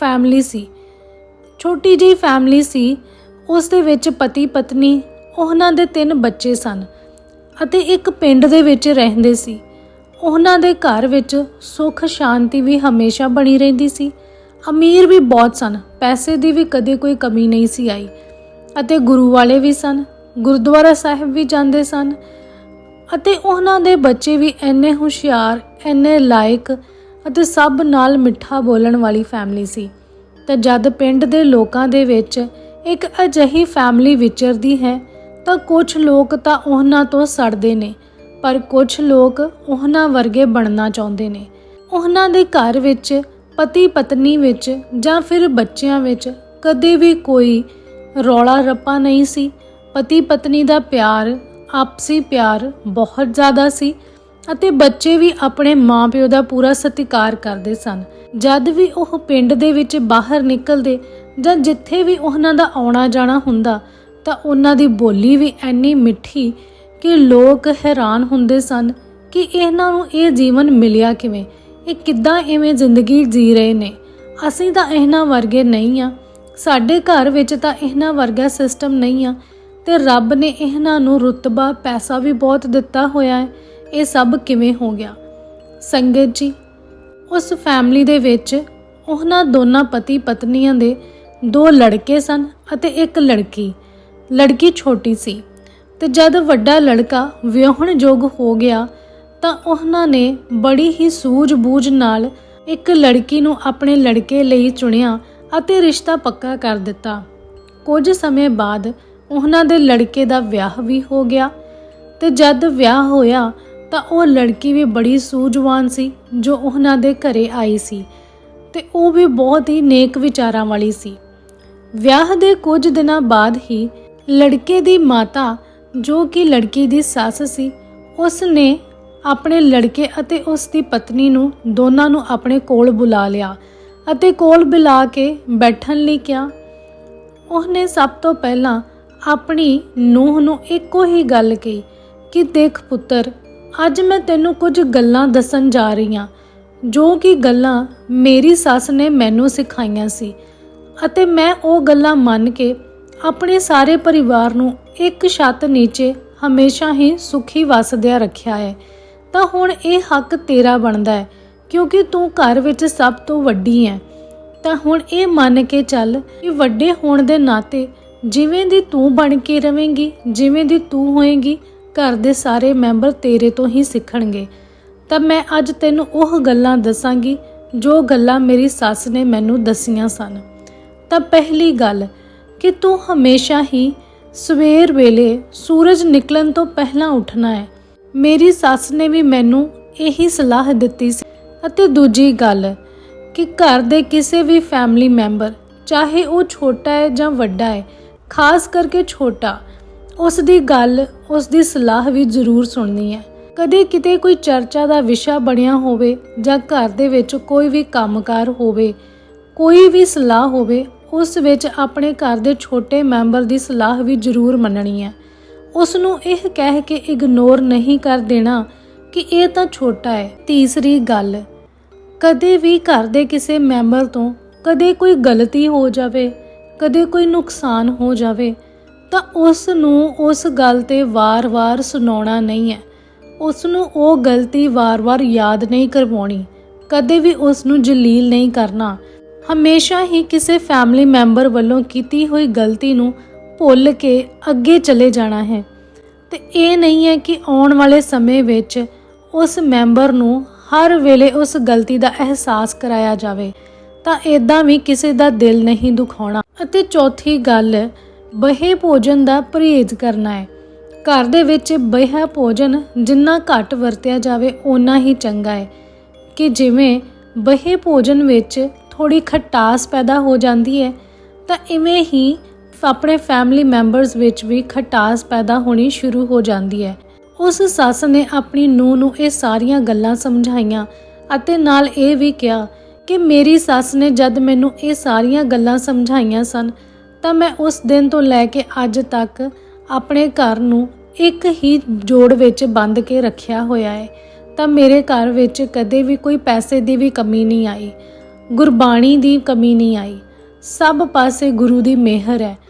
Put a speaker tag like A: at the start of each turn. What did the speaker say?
A: Family ਸੀ। ਛੋਟੀ ਜਿਹੀ family ਸੀ, ਉਸ ਦੇ ਵਿੱਚ ਪਤੀ ਪਤਨੀ, ਉਹਨਾਂ ਦੇ ਤਿੰਨ ਬੱਚੇ ਸਨ ਅਤੇ ਇੱਕ ਪਿੰਡ ਦੇ ਵਿੱਚ ਰਹਿੰਦੇ ਸੀ। ਉਹਨਾਂ ਦੇ ਘਰ ਵਿੱਚ ਸੁੱਖ ਸ਼ਾਂਤੀ ਵੀ ਹਮੇਸ਼ਾ ਬਣੀ ਰਹਿੰਦੀ ਸੀ। ਅਮੀਰ ਵੀ ਬਹੁਤ ਸਨ, ਪੈਸੇ ਦੀ ਵੀ ਕਦੇ ਕੋਈ ਕਮੀ ਨਹੀਂ ਸੀ ਆਈ ਅਤੇ ਗੁਰੂ ਵਾਲੇ ਵੀ ਸਨ, ਗੁਰਦੁਆਰਾ ਸਾਹਿਬ ਵੀ ਜਾਂਦੇ ਸਨ ਅਤੇ ਉਹਨਾਂ ਦੇ ਬੱਚੇ ਵੀ ਇੰਨੇ ਹੁਸ਼ਿਆਰ, ਇੰਨੇ ਲਾਇਕ ਅਤੇ ਸਭ ਨਾਲ ਮਿੱਠਾ ਬੋਲਣ ਵਾਲੀ ਫੈਮਿਲੀ ਸੀ। ਤੇ ਜਦ ਪਿੰਡ ਦੇ ਲੋਕਾਂ ਦੇ ਵਿੱਚ ਇੱਕ ਅਜਿਹੀ ਫੈਮਿਲੀ ਵਿਚਰਦੀ ਹੈ, ਤਾਂ ਕੁਝ ਲੋਕ ਤਾਂ ਉਹਨਾਂ ਤੋਂ ਸੜਦੇ ਨੇ, ਪਰ ਕੁਝ ਲੋਕ ਉਹਨਾਂ ਵਰਗੇ ਬਣਨਾ ਚਾਹੁੰਦੇ ਨੇ। ਉਹਨਾਂ ਦੇ ਘਰ ਵਿੱਚ ਪਤੀ ਪਤਨੀ ਵਿੱਚ ਜਾਂ ਫਿਰ ਬੱਚਿਆਂ ਵਿੱਚ ਕਦੇ ਵੀ ਕੋਈ ਰੌਲਾ ਰੱਪਾ ਨਹੀਂ ਸੀ। ਪਤੀ ਪਤਨੀ ਦਾ ਪਿਆਰ, ਆਪਸੀ ਪਿਆਰ ਬਹੁਤ ਜ਼ਿਆਦਾ ਸੀ ਅਤੇ ਬੱਚੇ ਵੀ ਆਪਣੇ ਮਾਪਿਓ ਦਾ ਪੂਰਾ ਸਤਿਕਾਰ ਕਰਦੇ ਸਨ। ਜਦ ਵੀ ਉਹ ਪਿੰਡ ਦੇ ਵਿੱਚ ਬਾਹਰ ਨਿਕਲਦੇ ਜਾਂ ਜਿੱਥੇ ਵੀ ਉਹਨਾਂ ਦਾ ਆਉਣਾ ਜਾਣਾ ਹੁੰਦਾ, ਤਾਂ ਉਹਨਾਂ ਦੀ ਬੋਲੀ ਵੀ ਐਨੀ ਮਿੱਠੀ ਕਿ ਲੋਕ ਹੈਰਾਨ ਹੁੰਦੇ ਸਨ ਕਿ ਇਹਨਾਂ ਨੂੰ ਇਹ ਜੀਵਨ ਮਿਲਿਆ ਕਿਵੇਂ, ਇਹ ਕਿੱਦਾਂ ਐਵੇਂ ਜ਼ਿੰਦਗੀ ਜੀ ਰਹੇ ਨੇ। ਅਸੀਂ ਤਾਂ ਇਹਨਾਂ ਵਰਗੇ ਨਹੀਂ ਆ। ਸਾਡੇ ਘਰ ਵਿੱਚ ਤਾਂ ਇਹਨਾਂ ਵਰਗਾ ਸਿਸਟਮ ਨਹੀਂ ਆ ਤੇ ਰੱਬ ਨੇ ਇਹਨਾਂ ਨੂੰ ਰੁਤਬਾ, ਪੈਸਾ ਵੀ ਬਹੁਤ ਦਿੱਤਾ ਹੋਇਆ ਹੈ। ਇਹ ਸਭ ਕਿਵੇਂ ਹੋ ਗਿਆ? ਸੰਗਤ ਜੀ, ਉਸ ਫੈਮਿਲੀ ਦੇ ਵਿੱਚ ਉਹਨਾਂ ਦੋਨਾਂ ਪਤੀ ਪਤਨੀਆਂ ਦੇ ਦੋ ਲੜਕੇ ਸਨ ਅਤੇ ਇੱਕ ਲੜਕੀ। ਲੜਕੀ ਛੋਟੀ ਸੀ ਤੇ ਜਦ ਵੱਡਾ ਲੜਕਾ ਵਿਆਹਣ ਯੋਗ ਹੋ ਗਿਆ ਤਾਂ ਉਹਨਾਂ ਨੇ ਬੜੀ ਹੀ ਸੂਝ-ਬੂਝ ਨਾਲ ਇੱਕ ਲੜਕੀ ਨੂੰ ਆਪਣੇ ਲੜਕੇ ਲਈ ਚੁਣਿਆ ਅਤੇ ਰਿਸ਼ਤਾ ਪੱਕਾ ਕਰ ਦਿੱਤਾ। ਕੁਝ ਸਮੇਂ ਬਾਅਦ ਉਹਨਾਂ ਦੇ ਲੜਕੇ ਦਾ ਵਿਆਹ ਵੀ ਹੋ ਗਿਆ ਤੇ ਜਦ ਵਿਆਹ ਹੋਇਆ ਤਾਂ ਉਹ ਲੜਕੀ ਵੀ ਬੜੀ ਸੂਝਵਾਨ ਸੀ, ਜੋ ਉਹਨਾਂ ਦੇ ਘਰੇ ਆਈ ਸੀ ਤੇ ਉਹ ਵੀ ਬਹੁਤ ਹੀ ਨੇਕ ਵਿਚਾਰਾਂ ਵਾਲੀ ਸੀ। ਵਿਆਹ ਦੇ ਕੁਝ ਦਿਨਾਂ ਬਾਅਦ ਹੀ ਲੜਕੇ ਦੀ ਮਾਤਾ, ਜੋ ਕਿ ਲੜਕੀ ਦੀ ਸੱਸ ਸੀ ਉਸ ਨੇ ਆਪਣੇ ਲੜਕੇ ਅਤੇ ਉਸ ਦੀ ਪਤਨੀ ਨੂੰ ਦੋਨਾਂ ਨੂੰ ਆਪਣੇ ਕੋਲ ਬੁਲਾ ਲਿਆ ਅਤੇ ਕੋਲ ਬੁਲਾ ਕੇ ਬੈਠਣ ਲਈ ਕਿਹਾ। ਉਹਨੇ ਸਭ ਤੋਂ ਪਹਿਲਾਂ ਆਪਣੀ ਨੂੰਹ ਨੂੰ ਇੱਕੋ ਹੀ ਗੱਲ ਕਹੀ ਕਿ ਦੇਖ ਪੁੱਤਰ ਅੱਜ ਮੈਂ ਤੈਨੂੰ ਕੁਝ ਗੱਲਾਂ ਦੱਸਣ ਜਾ ਰਹੀ ਹਾਂ, ਜੋ ਕਿ ਗੱਲਾਂ ਮੇਰੀ ਸੱਸ ਨੇ ਮੈਨੂੰ ਸਿਖਾਈਆਂ ਸੀ ਅਤੇ ਮੈਂ ਉਹ ਗੱਲਾਂ ਮੰਨ ਕੇ ਆਪਣੇ ਸਾਰੇ ਪਰਿਵਾਰ ਨੂੰ ਇੱਕ ਛੱਤ ਨੀਚੇ ਹਮੇਸ਼ਾ ਹੀ ਸੁਖੀ ਵਸਦਿਆ ਰੱਖਿਆ ਹੈ। ਤਾਂ ਹੁਣ ਇਹ ਹੱਕ ਤੇਰਾ ਬਣਦਾ ਹੈ, ਕਿਉਂਕਿ ਤੂੰ ਘਰ ਵਿੱਚ ਸਭ ਤੋਂ ਵੱਡੀ ਹੈ। ਤਾਂ ਹੁਣ ਇਹ ਮੰਨ ਕੇ ਚੱਲ ਕਿ ਵੱਡੇ ਹੋਣ ਦੇ ਨਾਤੇ ਜਿਵੇਂ ਦੀ ਤੂੰ ਬਣ ਕੇ ਰਵੇਂਗੀ, ਜਿਵੇਂ ਦੀ ਤੂੰ ਹੋਏਗੀ ਘਰ ਦੇ ਸਾਰੇ ਮੈਂਬਰ ਤੇਰੇ ਤੋਂ ਹੀ ਸਿੱਖਣਗੇ। ਤਾਂ ਮੈਂ ਅੱਜ ਤੈਨੂੰ ਉਹ ਗੱਲਾਂ ਦੱਸਾਂਗੀ, ਜੋ ਗੱਲਾਂ ਮੇਰੀ ਸੱਸ ਨੇ ਮੈਨੂੰ ਦਸੀਆਂ ਸਨ। ਤਾਂ ਪਹਿਲੀ ਗੱਲ, ਕਿ ਤੂੰ ਹਮੇਸ਼ਾ ਹੀ ਸਵੇਰ ਵੇਲੇ ਸੂਰਜ ਨਿਕਲਣ ਤੋਂ ਪਹਿਲਾਂ ਉੱਠਣਾ ਹੈ। ਮੇਰੀ ਸੱਸ ਨੇ ਵੀ ਮੈਨੂੰ ਇਹੀ ਸਲਾਹ ਦਿੱਤੀ ਸੀ। ਅਤੇ ਦੂਜੀ ਗੱਲ, ਕਿ ਘਰ ਦੇ ਕਿਸੇ ਵੀ ਫੈਮਿਲੀ ਮੈਂਬਰ ਚਾਹੇ ਉਹ ਛੋਟਾ ਹੈ ਜਾਂ ਵੱਡਾ ਹੈ, ਖਾਸ ਕਰਕੇ ਛੋਟਾ ਉਸ ਦੀ ਗੱਲ ਉਸ ਦੀ ਸਲਾਹ ਵੀ ਜ਼ਰੂਰ ਸੁਣਨੀ ਹੈ। ਕਦੇ ਕਿਤੇ ਕੋਈ ਚਰਚਾ ਦਾ ਵਿਸ਼ਾ ਬਣਿਆ ਹੋਵੇ ਜਾਂ ਘਰ ਦੇ ਵਿੱਚ ਕੋਈ ਵੀ ਕੰਮਕਾਰ ਹੋਵੇ, ਕੋਈ ਵੀ ਸਲਾਹ ਹੋਵੇ, ਉਸ ਵਿੱਚ ਆਪਣੇ ਘਰ ਦੇ ਛੋਟੇ ਮੈਂਬਰ ਦੀ ਸਲਾਹ ਵੀ ਜ਼ਰੂਰ ਮੰਨਣੀ ਹੈ। ਉਸ ਨੂੰ ਇਹ ਕਹਿ ਕੇ ਇਗਨੋਰ ਨਹੀਂ ਕਰ ਦੇਣਾ ਕਿ ਇਹ ਤਾਂ ਛੋਟਾ ਹੈ, ਤੀਸਰੀ ਗੱਲ, ਕਦੇ ਵੀ ਘਰ ਦੇ ਕਿਸੇ ਮੈਂਬਰ ਤੋਂ ਕਦੇ ਕੋਈ ਗਲਤੀ ਹੋ ਜਾਵੇ, ਕਦੇ ਕੋਈ ਨੁਕਸਾਨ ਹੋ ਜਾਵੇ ਤਾਂ ਉਸ ਨੂੰ ਉਸ ਗੱਲ ਤੇ ਵਾਰ-ਵਾਰ ਸੁਣਾਉਣਾ ਨਹੀਂ ਹੈ। ਉਸ ਨੂੰ ਉਹ ਗਲਤੀ ਵਾਰ-ਵਾਰ ਯਾਦ ਨਹੀਂ ਕਰਵਾਉਣੀ। ਕਦੇ ਵੀ ਉਸ ਨੂੰ ਜਲੀਲ ਨਹੀਂ ਕਰਨਾ। ਹਮੇਸ਼ਾ ਹੀ ਕਿਸੇ ਫੈਮਿਲੀ ਮੈਂਬਰ ਵੱਲੋਂ ਕੀਤੀ ਹੋਈ ਗਲਤੀ ਨੂੰ ਭੁੱਲ ਕੇ ਅੱਗੇ ਚਲੇ ਜਾਣਾ ਹੈ। ਤੇ ਇਹ ਨਹੀਂ ਹੈ ਕਿ ਆਉਣ ਵਾਲੇ ਸਮੇਂ ਵਿੱਚ ਉਸ ਮੈਂਬਰ ਨੂੰ ਹਰ ਵੇਲੇ ਉਸ ਗਲਤੀ ਦਾ ਅਹਿਸਾਸ ਕਰਾਇਆ ਜਾਵੇ। ਤਾਂ ਇਦਾਂ ਵੀ ਕਿਸੇ ਦਾ ਦਿਲ ਨਹੀਂ ਦੁਖਾਉਣਾ। ਅਤੇ ਚੌਥੀ ਗੱਲ ਬਹੇ ਭੋਜਨ ਦਾ ਪਰਹੇਜ਼ ਕਰਨਾ ਹੈ। ਘਰ ਦੇ ਵਿੱਚ ਬਹਿਆ ਭੋਜਨ ਜਿੰਨਾ ਘੱਟ ਵਰਤਿਆ ਜਾਵੇ, ਓਨਾ ਹੀ ਚੰਗਾ ਹੈ। ਕਿ ਜਿਵੇਂ ਬਹੇ ਭੋਜਨ ਵਿੱਚ ਥੋੜੀ ਖਟਾਸ ਪੈਦਾ ਹੋ ਜਾਂਦੀ ਹੈ, ਤਾਂ ਇਵੇਂ ਹੀ ਆਪਣੇ ਫੈਮਿਲੀ ਮੈਂਬਰਸ ਵਿੱਚ ਵੀ ਖਟਾਸ ਪੈਦਾ ਹੋਣੀ ਸ਼ੁਰੂ ਹੋ ਜਾਂਦੀ ਹੈ। ਉਸ ਸੱਸ ਨੇ ਆਪਣੀ ਨੂੰਹ ਨੂੰ ਇਹ ਸਾਰੀਆਂ ਗੱਲਾਂ ਸਮਝਾਈਆਂ ਅਤੇ ਨਾਲ ਇਹ ਵੀ ਕਿਹਾ ਕਿ ਮੇਰੀ ਸੱਸ ਨੇ ਜਦ ਮੈਨੂੰ ਇਹ ਸਾਰੀਆਂ ਗੱਲਾਂ ਸਮਝਾਈਆਂ ਸਨ ਤਾਂ ਮੈਂ ਉਸ ਦਿਨ ਤੋਂ ਲੈ ਕੇ ਅੱਜ ਤੱਕ ਆਪਣੇ ਘਰ ਨੂੰ ਇੱਕ ਹੀ ਜੋੜ ਵਿੱਚ ਬੰਦ ਕੇ ਰੱਖਿਆ ਹੋਇਆ ਹੈ। ਤਾਂ ਮੇਰੇ ਘਰ ਵਿੱਚ ਕਦੇ ਵੀ ਕੋਈ ਪੈਸੇ ਦੀ ਵੀ ਕਮੀ ਨਹੀਂ ਆਈ। ਗੁਰਬਾਣੀ ਦੀ ਕਮੀ ਨਹੀਂ ਆਈ। ਸਭ ਪਾਸੇ ਗੁਰੂ ਦੀ ਮਿਹਰ ਹੈ।